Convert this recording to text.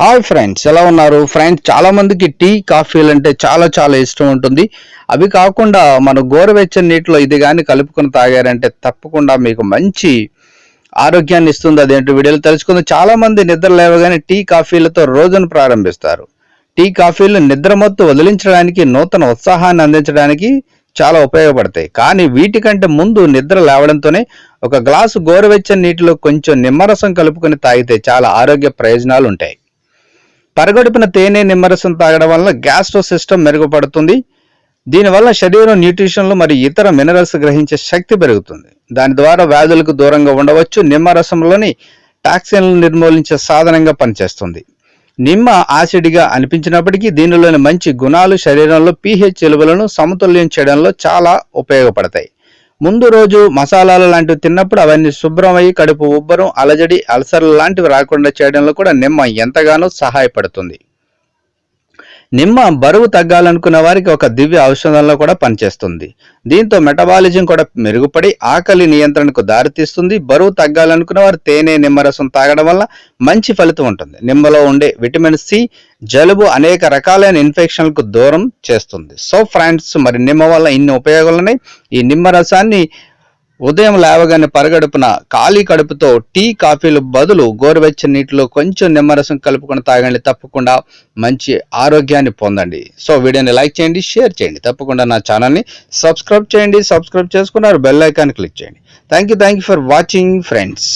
Hi friends ఎలా ఉన్నారు? Friends చాలా మందికి టీ కాఫీలు అంటే చాలా చాలా ఇష్టం ఉంటుంది. అవి కాకుండా మన గోరువెచ్చని నీటిలో ఇది కానీ కలుపుకొని తాగారంటే తప్పకుండా మీకు మంచి ఆరోగ్యాన్ని ఇస్తుంది. అదేంటో వీడియోలు తెలుసుకుందాం. చాలా మంది నిద్ర లేవగానే టీ కాఫీలతో రోజును ప్రారంభిస్తారు. టీ కాఫీలు నిద్రమత్తు వదిలించడానికి నూతన ఉత్సాహాన్ని అందించడానికి చాలా ఉపయోగపడతాయి. కానీ వీటికంటే ముందు నిద్ర లేవడంతోనే ఒక గ్లాసు గోరువెచ్చని నీటిలో కొంచెం నిమ్మరసం కలుపుకొని తాగితే చాలా ఆరోగ్య ప్రయోజనాలు ఉంటాయి. పరగడుపున తేనె నిమ్మరసం తాగడం వల్ల గ్యాస్ట్రో సిస్టమ్ మెరుగుపడుతుంది. దీనివల్ల శరీరం న్యూట్రిషన్లు మరియు ఇతర మినరల్స్ గ్రహించే శక్తి పెరుగుతుంది. దాని ద్వారా వ్యాధులకు దూరంగా ఉండవచ్చు. నిమ్మరసంలోని టాక్సిన్లు నిర్మూలించే సాధనంగా పనిచేస్తుంది. నిమ్మ ఆసిడ్గా అనిపించినప్పటికీ దీనిలోని మంచి గుణాలు శరీరంలో పీహెచ్ విలువలను సమతుల్యం చేయడంలో చాలా ఉపయోగపడతాయి. ముందు రోజు మసాలాలు లాంటివి తిన్నప్పుడు అవన్నీ శుభ్రమై కడుపు ఉబ్బరం అలజడి అల్సర్లు లాంటివి రాకుండా చేయడంలో కూడా నిమ్మ ఎంతగానో సహాయపడుతుంది. నిమ్మ బరువు తగ్గాలనుకున్న వారికి ఒక దివ్య ఔషధంలో కూడా పనిచేస్తుంది. దీంతో మెటబాలిజం కూడా మెరుగుపడి ఆకలి నియంత్రణకు దారితీస్తుంది. బరువు తగ్గాలనుకున్న వారు తేనె నిమ్మరసం తాగడం వల్ల మంచి ఫలితం ఉంటుంది. నిమ్మలో ఉండే విటమిన్ సి జలుబు అనేక రకాలైన ఇన్ఫెక్షన్లకు దూరం చేస్తుంది. సో ఫ్రెండ్స్ మరి నిమ్మ వల్ల ఇన్ని ఉపయోగాలు ఉన్నాయి. ఈ నిమ్మ రసాన్ని ఉదయం లేవగానే పరగడుపున ఖాళీ కడుపుతో టీ కాఫీలు బదులు గోరువెచ్చని నీటిలో కొంచెం నిమ్మరసం కలుపుకొని తాగండి. తప్పకుండా మంచి ఆరోగ్యాన్ని పొందండి. సో వీడియోని లైక్ చేయండి షేర్ చేయండి. తప్పకుండా నా ఛానల్ని సబ్స్క్రైబ్ చేయండి. సబ్స్క్రైబ్ చేసుకున్నారు బెల్ ఐకాన్ క్లిక్ చేయండి. Thank you thank you for watching friends